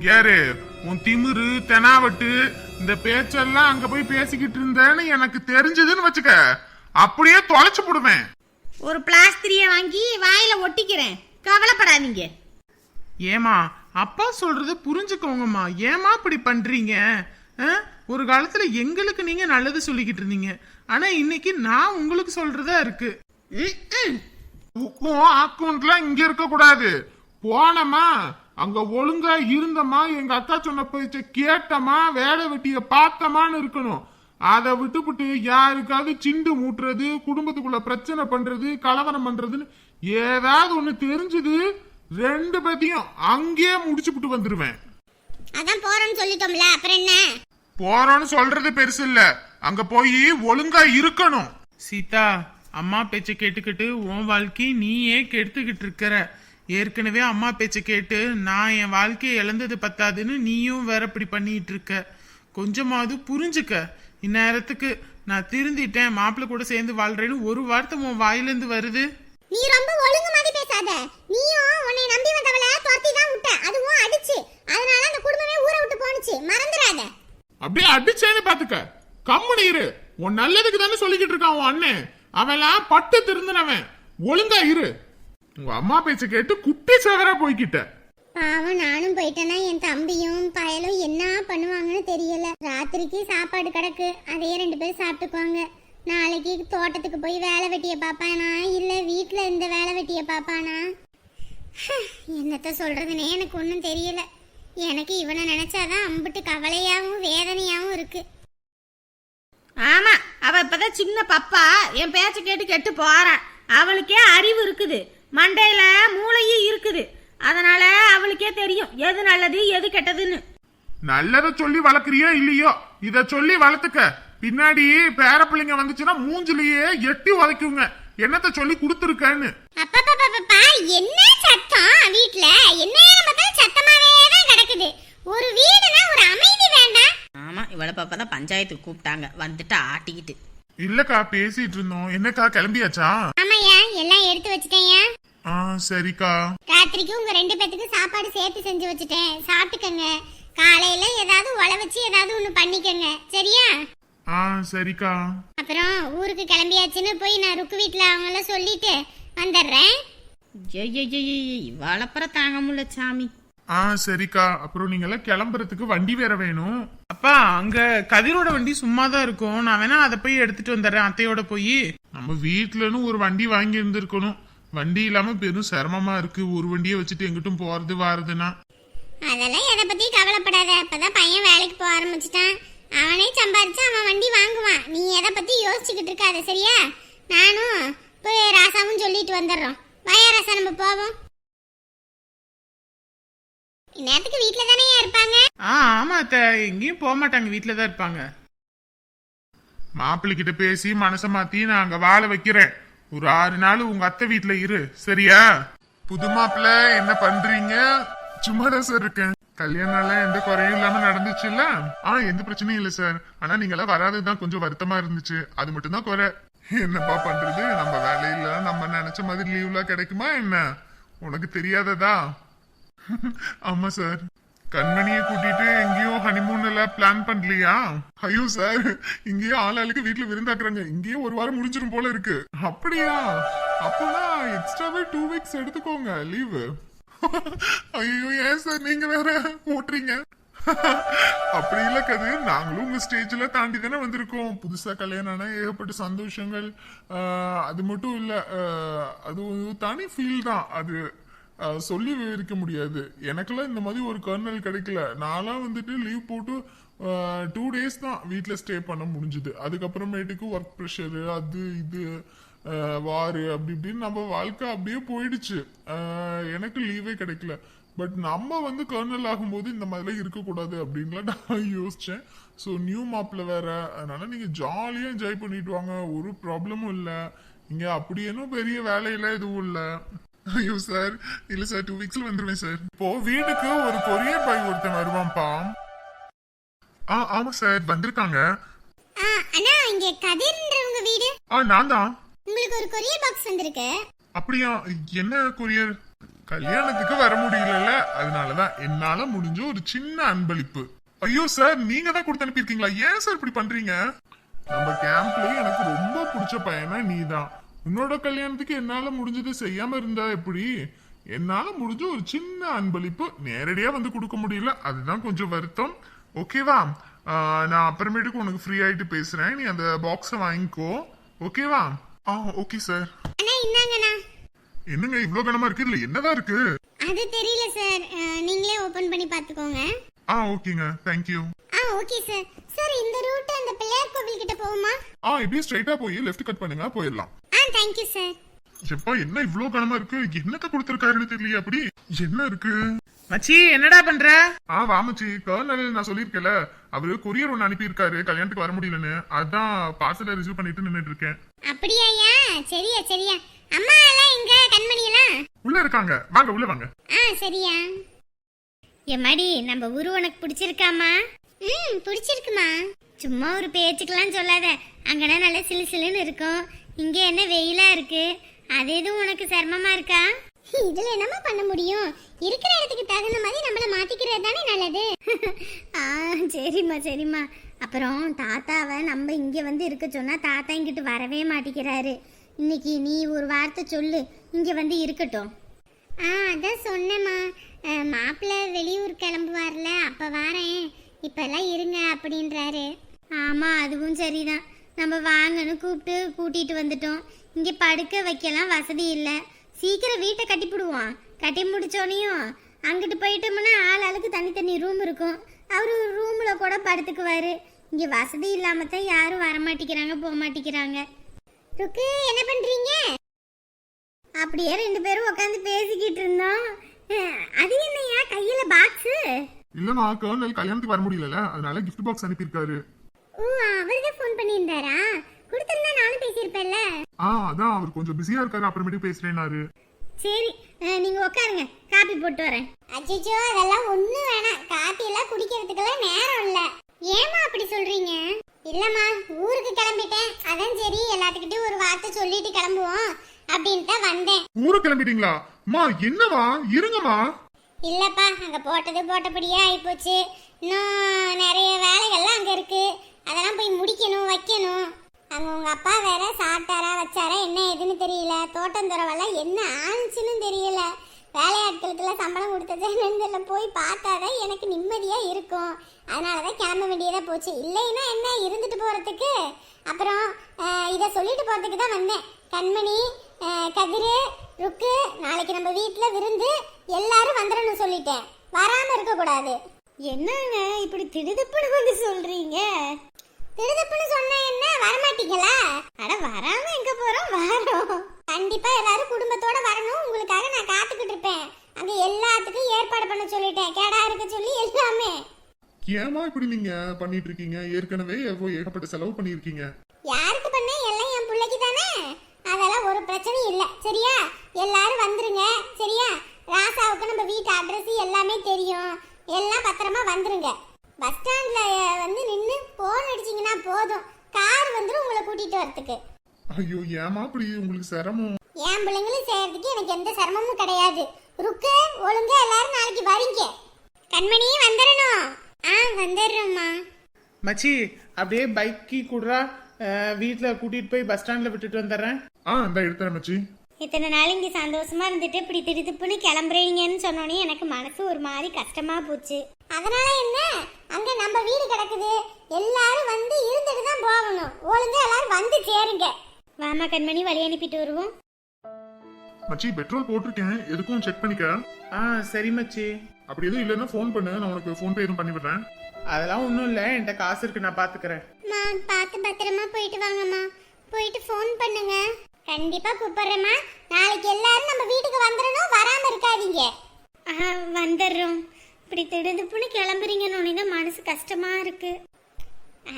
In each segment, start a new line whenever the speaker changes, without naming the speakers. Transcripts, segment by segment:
யாரு? உன் திமிரு தெனாவட்டு இந்த பேச்செல்லாம் அங்க போய் பேசிக்கிட்டு இருந்தேன்னு எனக்கு தெரிஞ்சதுன்னு வச்சுக்க. அப்படியே தொலைச்சு போடுவேன்.
ஒரு பிளாஸ்திரிய வாங்கி வாயில ஒட்டிக்கிறேன். கவலைப்படாதீங்க.
ஏமா அப்பா சொல்றத புரிஞ்சுக்கோங்கம்மா. ஏமா இப்படி பண்றீங்க? ஒரு காலத்துல எங்களுக்கு நீங்க நல்லது சொல்லிக்கிட்டு இருந்தீங்க. ஆனா இன்னைக்கு நான் உங்களுக்கு சொல்றதா இருக்கு.
உன் அக்கௌண்ட்லாம் இங்க இருக்க கூடாது போனமா அங்க ஒழுங்கா இருந்தமா எங்க அக்கா சொன்ன பேச்ச கேட்டமா வேலை வெட்டிய பார்த்தமான்னு இருக்கணும். அதை விட்டுப்புட்டு யாருக்காவது சிண்டு மூட்டுறது குடும்பத்துக்குள்ள பிரச்சனை பண்றது கலவரம் பண்றதுன்னு ஏதாவது ஒண்ணு தெரிஞ்சது ரெண்டு பேத்தையும் அங்கேயே முடிச்சுப்புட்டு வந்துருவேன்.
அதான் போறேன்னு சொல்லிட்டோம்ல அப்புறம் என்ன?
போறோம்னு சொல்றது பெருசு இல்ல. அங்க போய் ஒழுங்கா இருக்கணும்.
சீதா அம்மா பேச்ச கேட்டுக்கிட்டு உன் வாழ்க்கையை நீயே கெடுத்துக்கிட்டு இருக்கிற. ஏற்கனவே அம்மா பேச்ச கேட்டு நான் என் வாழ்க்கையை இழந்தது பத்தாதுன்னு நீயும் வேற இப்படி பண்ணிட்டு இருக்க. கொஞ்சமாவது புரிஞ்சுக்க. இந்நேரத்துக்கு நான் திருந்திட்டேன். மாப்பிள்ளை கூட சேர்ந்து வாழ்றேன்னு ஒரு வார்த்தை உன் வாயிலிருந்து வருது?
நீ ரொம்ப ஒழுங்கு மாதிரி பேசாத. நீயும் உன்னை நம்பி வந்தவள துரத்தி தான் விட்ட. அதுவும் அடிச்சு. அதனால அந்த குடும்பமே ஊரை விட்டு போனுச்சு மறந்துடாத.
அப்படியே அடிச்சேன்னு பாத்துக்க. கம்முனு இரு. உன் நல்லதுக்கு தானே சொல்லிக்கிட்டு இருக்கான் உன் அண்ணன். அவன்லாம் பட்டு திருந்தினவன். ஒழுங்கா இரு. உங்க அம்மா பேச்ச கேட்டு குட்டி சவரா போய்கிட்ட
பாவம் நானும் போயிட்டேன்னா என் தம்பியும் பயலும் என்ன பண்ணுவாங்கன்னு தெரியல. ராத்திரிக்கு சாப்பாடு கிடக்கு அதையே ரெண்டு பேரும் சாப்பிட்டுக்குவாங்க. நாளைக்கு தோட்டத்துக்கு போய் வேலை வெட்டிய பாப்பானா இல்ல வீட்ல இந்த வேலை வெட்டிய பாப்பானா? ஹ், என்னத்த சொல்றதுனே எனக்கு ஒன்றும் தெரியல. எனக்கு இவனை நினைச்சாதான் அம்பிட்டு கவலையாவும் வேதனையாவும் இருக்கு.
ஆமா அவ இப்பதான் சின்ன பப்பா. என் பேச்ச கேட்டு கெட்டு போறான். அவளுக்கே அறிவு இருக்குது. மண்டையில மூளையும் இருக்குது. அதனால அவளுக்கே தெரியும் எது நல்லது எது கெட்டதுன்னு.
நல்லத சொல்லி வளர்க்குறியோ இல்லையோ இத சொல்லி வளர்த்துக்க. பின்னாடி பேர பிள்ளைங்க வந்துச்சுன்னா மூஞ்சிலேயே எட்டி உதைக்குங்க. என்னத்த சொல்லி கொடுத்துருக்கேன்னு.
என்ன சத்தம் வீட்ல? என்ன சத்தமாவே தான் கிடக்குது. ஒரு வீடுனா ஒரு அமைதி வேண்டாம்.
ஆமா இவளை பாப்பா தான் பஞ்சாயத்துக்கு கூப்பிட்டாங்க. வந்துட்டு ஆட்டிக்கிட்டு.
இல்லக்கா பேசிட்டு இருந்தோம். என்னக்கா கிளம்பியாச்சா?
ஆமாய்யா எல்லாம் எடுத்து வச்சுட்டேன்யா
ஆ சரிக்கா.
ராத்திரிக்கு உங்க ரெண்டு பேத்துக்கு சாப்பாடு சேர்த்து செஞ்சு வச்சுட்டேன். சாப்பிட்டுக்கங்க. காலையில ஏதாவது உழ வச்சு ஏதாவது ஒண்ணு பண்ணிக்கங்க. சரியா?
ஆ சரிக்கா.
அப்புறம் ஊருக்கு கிளம்பியாச்சுன்னு போய் நான் ருக்கு வீட்ல அவங்கள சொல்லிட்டு வந்துடுறேன்.
இவளப்புறம் தாங்க முடியல சாமி.
ஆ சரிக்கா. அப்புறம் நீங்க எல்லாம் கிளம்புறதுக்கு வண்டி வேற வேணும்.
அப்பா அங்க கதிரோட வண்டி சும்மா தான் இருக்கும். நான் வேணா அதை போய் எடுத்துட்டு வந்துடுறேன் அத்தையோட போய்.
நம்ம வீட்டுலன்னு ஒரு வண்டி வாங்கி இருந்திருக்கணும். வண்டி இல்லாம பெரும் சிரமமா இருக்கு. ஒரு வண்டியை வச்சுட்டு எங்கிட்டும் போறது வாருதுன்னா
அதெல்லாம் எதை பத்தி கவலைப்படாத. அப்பதான் பையன் வேலைக்கு போக ஆரம்பிச்சிட்டான். அவனே சம்பாரிச்சு அவன் வண்டி வாங்குவான். நீ எதை பத்தி யோசிச்சுக்கிட்டு இருக்காத சரியா? நானும் போய் ராசாவும் சொல்லிட்டு வந்துடுறோம். வயா ராசா நம்ம போவோம். இந்நேரத்துக்கு வீட்ல தானே இருப்பாங்க?
ஆ ஆமா அத்தை. எங்கேயும் போக மாட்டாங்க. வீட்டில தான் இருப்பாங்க.
மாப்பிள்ளை கிட்ட பேசி மனச மாத்தி நான் அங்க வாழ வைக்கிறேன். ஒரு ஆறு நாள் உங்க அத்தை வீட்டுல இரு. சரியா? புது மாப்பிள்ள என்ன பண்றீங்க? சும்மா தான் சார் இருக்கேன். கல்யாணம் எல்லாம் எந்த குறையும் இல்லாம நடந்துச்சுல்ல? ஆனா எந்த பிரச்சனையும் இல்ல சார் ஆனா நீங்க எல்லாம் வராததுதான் கொஞ்சம் வருத்தமா இருந்துச்சு. அது மட்டும் தான் குறை. என்னப்பா பண்றது? நம்ம வேலையில நம்ம நினைச்ச மாதிரி லீவ்லாம் கிடைக்குமா என்ன? உனக்கு தெரியாததா? ஆமா சார் கண்மணியை கூட்டிட்டு எங்கேயோ ஹனிமூன் எல்லாம் பிளான் பண்ணலையா? ஐயோ சார் இங்கேயோ ஆளாளுக்கு வீட்டுல விருந்தாக்குறாங்க. இங்கேயே ஒரு வாரம் முடிஞ்சிரும் போல இருக்கு. அப்படியா? அப்பனா எக்ஸ்ட்ராவே டூ வீக்ஸ் எடுத்துக்கோங்க. லீவு ஐயோ ஏன் சார் நீங்க வேற ஓட்டுறீங்க? அப்படி இல்ல கது நாங்களும் உங்க ஸ்டேஜ்ல தாண்டி தானே வந்திருக்கோம். புதுசா கல்யாணம் ஏகப்பட்ட சந்தோஷங்கள். அது மட்டும் இல்ல அது ஒரு தனி ஃபீல் தான். அது சொல்லி விவரிக்க முடியாது. எனக்கெல்லாம் இந்த மாதிரி ஒரு கர்னல் கிடைக்கல. நான்லாம் வந்துட்டு லீவ் போட்டு டூ டேஸ் தான் வீட்டில் ஸ்டே பண்ண முடிஞ்சுது. அதுக்கப்புறமேட்டுக்கு ஒர்க் ப்ரெஷரு அது இது வாரு அப்படி இப்படின்னு நம்ம வாழ்க்கை அப்படியே போயிடுச்சு. எனக்கு லீவே கிடைக்கல. பட் நம்ம வந்து கர்னல் ஆகும்போது இந்த மாதிரிலாம் இருக்கக்கூடாது அப்படின்லாம் நான் யோசித்தேன் ஸோ நியூ மாப்பில் வேற. அதனால நீங்கள் ஜாலியாக என்ஜாய் பண்ணிட்டு வாங்க. ஒரு ப்ராப்ளமும் இல்லை. இங்கே அப்படி பெரிய வேலையெல்லாம் எதுவும் இல்லை. ஐயோ சார். இல்ல சார் டூ வீக்ஸ்ல வந்துருவேன் சார். இப்போ வீட்டுக்கு ஒரு கொரியர் பாய் ஒருத்தன் வருவான்ப்பா. ஆ ஆமா சார் வந்திருக்காங்க.
ஆ, அண்ணா இங்க கதிர்ன்றவங்க வீடு.
ஆ நான் தான்.
உங்களுக்கு ஒரு கொரியர் பாக்ஸ் வந்திருக்கு.
அப்படியா? என்ன கொரியர்? கல்யாணத்துக்கு வர முடியலல்ல. அதனாலதான் என்னால முடிஞ்ச ஒரு சின்ன அன்பளிப்பு. ஐயோ சார் நீங்க தான் கொடுத்து அனுப்பியிருக்கீங்களா? ஏன் சார் இப்படி பண்றீங்க? நம்ம கேம்ப்ல எனக்கு ரொம்ப பிடிச்ச பையனா நீதான். உன்னோட கல்யாணத்துக்கு என்னால முடிஞ்சது செய்யாம இருந்தா எப்படி? என்னால முடிஞ்ச ஒரு சின்ன அன்பளிப்பு நேரடியா வந்து கொடுக்க முடியல. அதுதான் கொஞ்சம் வருத்தம். ஓகேவா நான் அப்புறமேட்டுக்கு உனக்கு ஃப்ரீ ஆயிட்டு பேசுறேன். நீ அந்த பாக்ஸை வாங்கிக்கோ. ஓகேவா ஆ ஓகே சார் என்னங்க இவ்ளோ கனமா இருக்கு? இதுல என்னதான் இருக்கு?
அது தெரியல சார் நீங்களே ஓபன் பண்ணி பார்த்துக்கோங்க.
ஆ ஓகேங்க தேங்க்யூ
ஆ ஓகே சார் சார் இந்த ரூட் அந்த பிள்ளையார் கோவில் கிட்ட போகுமா?
ஆ இப்படியே ஸ்ட்ரைட்டா போய் லெஃப்ட் கட் பண்ணுங்க போயிடலாம்.
தேங்க்யூ சார்
எப்பா என்ன இவ்ளோ கனமா இருக்கு? என்னத்த கொடுத்திருக்காருன்னு தெரியல அப்படி. என்ன இருக்கு?
மச்சி என்னடா பண்ற?
ஆ வாமச்சி கர்னல் நான் சொல்லியிருக்கேன்ல அவரு கொரியர் ஒன்னு அனுப்பியிருக்காரு. கல்யாணத்துக்கு வர முடியலன்னு. அதான் பார்சலை ரிசீவ் பண்ணிட்டு நின்னுட்டு இருக்கேன்.
அப்படியாயா சரியா சரியா. அம்மா எல்லாம் எங்க? கண்மணி எல்லாம்
உள்ள இருக்காங்க. வாங்க உள்ள வாங்க.
ஆ சரியா. எம்மாடி நம்ம ஊரு உனக்கு பிடிச்சிருக்காமா? ம் பிடிச்சிருக்குமா. சும்மா ஒரு பேச்சுக்கெல்லாம் சொல்லாத. அங்கனா நல்ல சிலு சிலுன்னு இருக்கும். இங்க என்ன வெயிலா இருக்கு? அது எதுவும் உனக்கு சிரமமா இருக்கா? இதுல என்னமா பண்ண முடியும்? இருக்கிற இடத்துக்கு தகுந்த மாதிரி நம்மள மாத்திக்கிறது தானே நல்லது. ஆ சரிம்மா சரிம்மா. அப்புறம் தாத்தாவை நம்ம இங்க வந்து இருக்க சொன்னா தாத்தா இங்கிட்டு வரவே மாட்டேங்கிறாரு இன்னைக்கு நீ ஒரு வார்த்தை சொல்லு. இங்க வந்து இருக்கட்டும். ஆ அதான் சொன்னேம்மா. மாப்பிள்ளை வெளியூர் கிளம்புவார்ல அப்போ வாரேன். இப்போல்லாம் இருங்க அப்படின்றாரு. ஆமாம் அதுவும் சரிதான். நம்ம வாங்கன்னு கூப்பிட்டு கூட்டிகிட்டு வந்துட்டோம். இங்கே படுக்க வைக்கலாம் வசதி இல்லை. சீக்கிரம் வீட்டை கட்டிப்பிடுவோம் கட்டி முடிச்சோனையும் அங்கிட்டு போயிட்டோம்னா ஆள் ஆளுக்கு தனித்தனி ரூம் இருக்கும். அவர் ரூமில் கூட படுத்துக்குவார். இங்கே வசதி இல்லாமல் தான் யாரும் வரமாட்டேங்கிறாங்க போக மாட்டேங்கிறாங்க ருக்கு என்ன பண்ணுறீங்க அப்படியே ரெண்டு பேரும் உட்காந்து பேசிக்கிட்டு இருந்தோம். அது என்னையா? கையில பாக்ஸ்
இல்லம்மா கர்னல் கல்யாணத்துக்கு வர முடியல அதனால கிஃப்ட் பாக்ஸ் அனுப்பியிருக்காரு.
ஓ அவர்தான் ஃபோன் பண்ணியிருந்தாரா? கொடுத்திருந்தா நானும் பேசியிருப்பேன்ல.
ஆ அதான் அவர் கொஞ்சம் பிஸியா இருக்காரு அப்புறமேட்டுக்கு பேசுறேன்னாரு.
சரி அஹ், நீங்க உட்காருங்க காப்பி போட்டு வரேன். அச்சோ அதெல்லாம் ஒண்ணும் வேணாம். காப்பி எல்லாம் குடிக்கிறதுக்கெல்லாம் நேரம் இல்ல. ஏமா அப்படி சொல்றீங்க? இல்லம்மா ஊருக்கு கிளம்பிட்டேன். அதான் சரி எல்லாத்துக்கிட்டையும் ஒரு வார்த்தை சொல்லிட்டு கிளம்புவோம் அப்படின்ட்டு தான் வந்தேன்.
ஊரை கிளம்பிட்டீங்களா? அம்மா என்னவா இருங்கம்மா.
இல்லப்பா அங்க போட்டது போட்டபடியே ஆயிப்போச்சு. இன்னும் நிறைய வேலைகள்லாம் அங்க இருக்கு அதெல்லாம் போய் முடிக்கணும் வைக்கணும் அங்க உங்க அப்பா வேற சாப்பிட்டாரா வச்சாரா என்ன ஏதுன்னு தெரியல. தோட்டம் துறவெல்லாம் என்ன ஆனிச்சுன்னு தெரியல. வேலையாட்களுக்கெல்லாம் சம்பளம் கொடுத்தது என்னன்னு போய் பார்த்தாதான் எனக்கு நிம்மதியா இருக்கும். அதனாலதான் கிளம்ப வேண்டியதா போச்சு. இல்லைன்னா என்ன இருந்துட்டு போறதுக்கு? அப்புறம் இதை சொல்லிட்டு போறதுக்கு தான் வந்தேன். கண்மணி கதிரு ருக்கு நாளைக்கு நம்ம வீட்டில் விருந்து எல்லாரும் வந்துடணும் சொல்லிட்டேன். வராம இருக்க கூடாது என்னங்க இப்படி திடுதுப்புன்னு வந்து சொல்றீங்க? திடுதுப்புன்னு சொன்னா என்ன? வரமாட்டீங்களா? அட வராம எங்க போறோம்? வரோம். கண்டிப்பா எல்லாரும் குடும்பத்தோட வரணும். உங்களுக்காக நான் காத்துக்கிட்டு இருப்பேன். அங்க எல்லாத்துக்கும் ஏற்பாடு பண்ண சொல்லிட்டேன். கேடா இருக்க சொல்லி எல்லாமே.
ஏமா இப்படி நீங்க பண்ணிட்டு இருக்கீங்க? ஏற்கனவே எவ்வளவு ஏகப்பட்ட செலவு பண்ணியிருக்கீங்க.
யாருக்கு பண்ண? எல்லாம் என் பிள்ளைக்கு தானே. அதெல்லாம் ஒரு பிரச்சனையும் இல்லை. சரியா? எல்லாரும் வந்துருங்க. சரியா? ராசாவுக்கு நம்ம வீட்டு அட்ரஸ் எல்லாமே தெரியும். எல்லாம் பத்திரமா வந்துருங்க. பஸ் ஸ்டாண்ட்ல வந்து நின்று போன் அடிச்சீங்கன்னா போதும். கார் வந்துடும் உங்களை கூட்டிட்டு வரதுக்கு
ஐயோ ஏமா இப்படி உங்களுக்கு சிரமம்.
என் பிள்ளைங்களும் செய்யறதுக்கு எனக்கு எந்த சிரமமும் கிடையாது. ருக்கு ஒழுங்கா எல்லாரும் நாளைக்கு வரீங்க. கண்மணி வந்துடணும் ஆ வந்துடுறோம்மா.
மச்சி அப்படியே பைக் கீ கூடுறா வீட்டில் கூட்டிட்டு போய் பஸ் ஸ்டாண்ட்ல விட்டுட்டு வந்துடுறேன்.
ஆ இந்த எடுத்துறேன் மச்சி.
இத்தனை நாள் இங்கே சந்தோஷமா இருந்துட்டு இப்படி திடுத்துப்புன்னு கிளம்புறீங்கன்னு சொன்னோன்னே எனக்கு மனசு ஒரு மாதிரி கஷ்டமா போச்சு. அதனால என்ன? அங்க நம்ம வீடு கிடக்குது. எல்லாரும் வந்து இருந்துட்டு தான் போகணும். ஒழுங்கா எல்லாரும் வந்து சேருங்க. வாமா கண்மணி வழி அனுப்பிட்டு வருவோம்.
மச்சி பெட்ரோல் போட்டிருக்கேன். எதுக்கும் செக் பண்ணிக்க?
ஆ சரி மச்சி.
அப்படி எதுவும் இல்லைன்னா ஃபோன் பண்ணு. நான் உனக்கு ஃபோன் பே எதுவும் பண்ணி விடுறேன்.
அதெல்லாம் ஒன்றும் இல்லை. என்கிட்ட காசு இருக்கு. நான் பார்த்துக்கிறேன்
மா பார்த்து பத்திரமா போயிட்டு வாங்கம்மா. போயிட்டு ஃபோன் பண்ணுங்க. கண்டிப்பா கூப்பிடுறேம்மா. நாளைக்கு எல்லாரும் நம்ம வீட்டுக்கு வந்துடணும். வராம இருக்காதீங்க. வந்துடுறோம். இப்படி திடுதுப்புன்னு கிளம்புறீங்கன்னு தான் மனசு கஷ்டமா இருக்கு.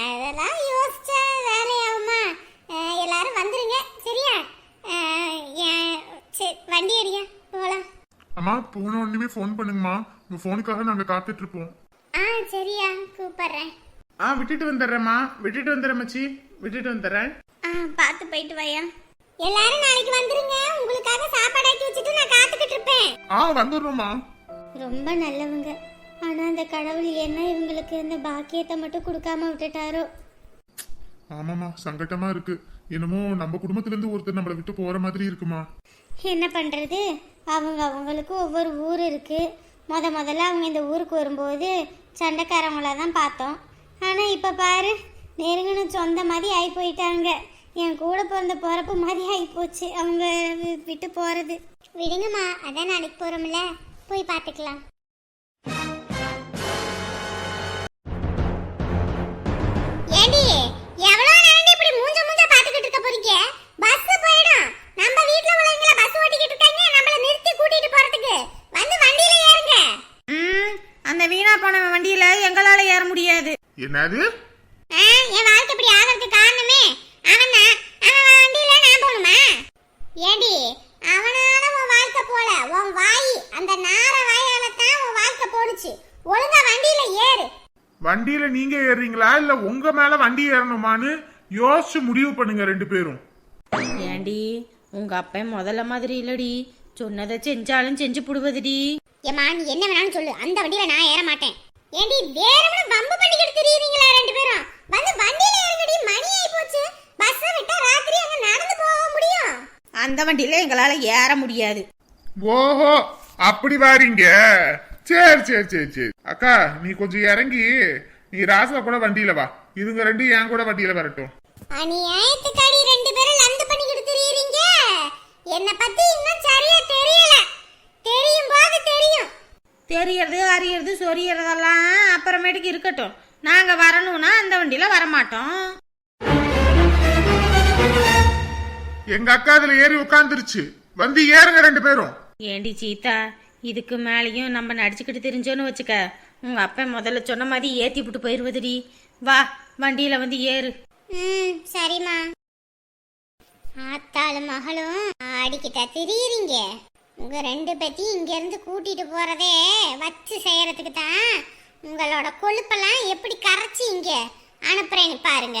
அதெல்லாம் யோசிச்சா வேலையாகுமா எல்லாரும் வந்துருங்க. சரியா? வண்டி அடியா போகலாம்
அம்மா போன உடனே ஃபோன் பண்ணுங்கம்மா. உங்க ஃபோனுக்காக நாங்க காத்துட்டு இருப்போம்
ஆ சரியா. கூப்பிடுறேன்.
ஆ விட்டுட்டு வந்துடுறேம்மா. விட்டுட்டு வந்துடுறேன் மச்சி. விட்டுட்டு வந்துடுறேன்.
ஆ பார்த்து போயிட்டு வாயா. எல்லாரும் நாளைக்கு வந்துருங்க. உங்களுக்காக சாப்பாடு ஆக்கி வச்சுட்டு நான் காத்துக்கிட்டு இருப்பேன்.
ஆ வந்துடுறோம்மா.
ரொம்ப நல்லவங்க. ஆனா அந்த கடவுள் என்ன இவங்களுக்கு இந்த பாக்கியத்தை மட்டும் கொடுக்காம விட்டுட்டாரோ?
ஆமாம்மா சங்கட்டமா இருக்கு. என்னமோ நம்ம குடும்பத்துல இருந்து ஒருத்தர் நம்மளை விட்டு போற மாதிரி இருக்குமா?
என்ன பண்றது? அவங்க அவங்களுக்கு ஒவ்வொரு ஊர் இருக்கு. முத முதல்ல அவங்க இந்த ஊருக்கு வரும்போது சண்டைக்காரங்கள தான் பார்த்தோம். ஆனா இப்ப பாரு நெருங்கின சொந்த மாதிரி ஆகி போயிட்டாங்க. என் கூட பிறந்த பிறப்பு மாதிரி ஆகி போச்சு அவங்க விட்டு போறது. விடுங்கம்மா அதான் நாளைக்கு போறோம்ல. போய் பார்த்துக்கலாம். ஏண்டி எவ்வளவு நேரம் இப்படி மூஞ்ச மூஞ்ச பாத்துக்கிட்டு இருக்க போறீங்க? பஸ் போயிடும். நம்ம வீட்ல உள்ளவங்கள பஸ் ஓட்டிக்கிட்டு இருக்காங்க. நம்மள நிறுத்தி கூட்டிட்டு போறதுக்கு. வந்து வண்டியில ஏறுங்க.
ம் அந்த வீணா போன வண்டியில எங்களால ஏற முடியாது.
என்னது?
ஆ, என் வாழ்க்கை இப்படி ஆகிறதுக்கு காரணமே அவன் தான் அவன் வண்டியில நான் போகணுமா? ஏண்டி அவனால உன் வாழ்க்கை போல உன் வாய் அந்த நார வாயால தான் உன் வாழ்க்கை போணுச்சு. ஒழுங்கா வண்டியில ஏறு.
வண்டியில நீங்க ஏறுறீங்களா இல்ல உங்க மேல வண்டி ஏறணுமான்னு யோசிச்சு முடிவு பண்ணுங்க ரெண்டு பேரும்.
ஏண்டி உங்க அப்பன் முதல்ல மாதிரி இல்லடி. சொன்னதை செஞ்சாலும் செஞ்சு புடுவதுடி.
ஏம்மா நீ என்ன வேணாலும் சொல்லு. அந்த வண்டியில நான் ஏற மாட்டேன் ஏண்டி வேறவன பம்பு பண்ணிக்கிட்டு திரியுறீங்களா ரெண்டு பேரும்? வந்து வண்டியில ஏறுங்கடி மணி ஆயி போச்சு பஸ் விட்டா ராத்திரி அங்க நடந்து போக முடியும்.
அந்த வண்டியில எங்களால ஏற முடியாது.
ஓஹோ அப்படி வாரீங்க. சரி சரி சரி சரி. அக்கா நீ கொஞ்சம் இறங்கி நீ ராசா கூட வண்டியில வா. இதுங்க ரெண்டு என் கூட வண்டியில வரட்டும்.
அநியாயத்துக்காடி ரெண்டு பேரும் லந்து பண்ணிக்கிட்டு திரியுறீங்க என்ன பத்தி இன்னும் சரியா தெரியல. தெரியும் போது தெரியும்.
தெரியறது அறியறது சொரியறதெல்லாம் அப்புறமேட்டுக்கு இருக்கட்டும். நாங்க வரணும்னா அந்த வண்டியில வரமாட்டோம்.
எங்க அக்கா அதுல ஏறி உட்காந்துருச்சு வந்து ஏறுங்க ரெண்டு பேரும்.
ஏண்டி சீதா இதுக்கு மேலேயும் நம்ம நடிச்சுக்கிட்டு தெரிஞ்சோன்னு வச்சுக்க. உங்க அப்பன் முதல்ல சொன்ன மாதிரி ஏத்தி விட்டு போயிருவதுடி. வா வண்டியில வந்து ஏறு.
ம் சரிம்மா. ஆத்தாளும் மகளும் ஆடிக்கிட்டா திரியுறீங்க. உங்க ரெண்டு பேத்தையும் இங்க இருந்து கூட்டிட்டு போறதே வச்சு செய்யறதுக்கு தான் உங்களோட கொழுப்பெல்லாம் எப்படி கரைச்சி இங்க அனுப்புறேன்னு பாருங்க.